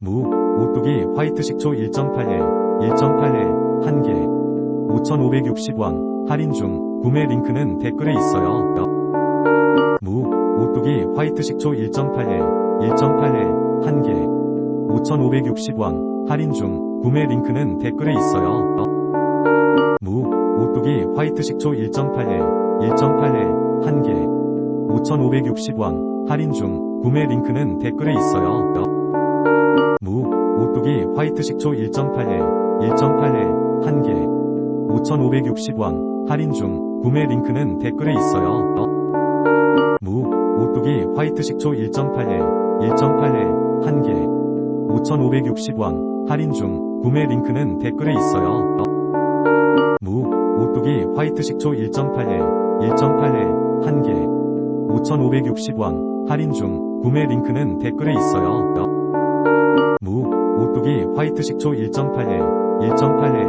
무, 오뚜기 화이트 식초 1.8일, 1.8일, 1개, 5,560원, 할인 중, 구매 링크는 댓글에 있어요. 무, 오뚜기 화이트 식초 1.8일, 1.8일, 1개, 5,560원, 할인 중, 구매 링크는 댓글에 있어요. 무, 오뚜기 화이트 식초 1.8일, 1.8일, 1개, 5,560원, 할인 중, 구매 링크는 댓글에 있어요. 무, 오뚜기 화이트 식초 1.8일, 1.8일, 1개, 5,560원, 할인 중, 구매 링크는 댓글에 있어요. 무, 오뚜기 화이트 식초 1.8일, 1.8일, 1개, 5,560원, 할인 중, 구매 링크는 댓글에 있어요. 무, 오뚜기 화이트 식초 1.8일, 1.8일, 1개, 5,560원, 할인 중, 구매 링크는 댓글에 있어요. 화이트 식초 1.8일, 1.8일,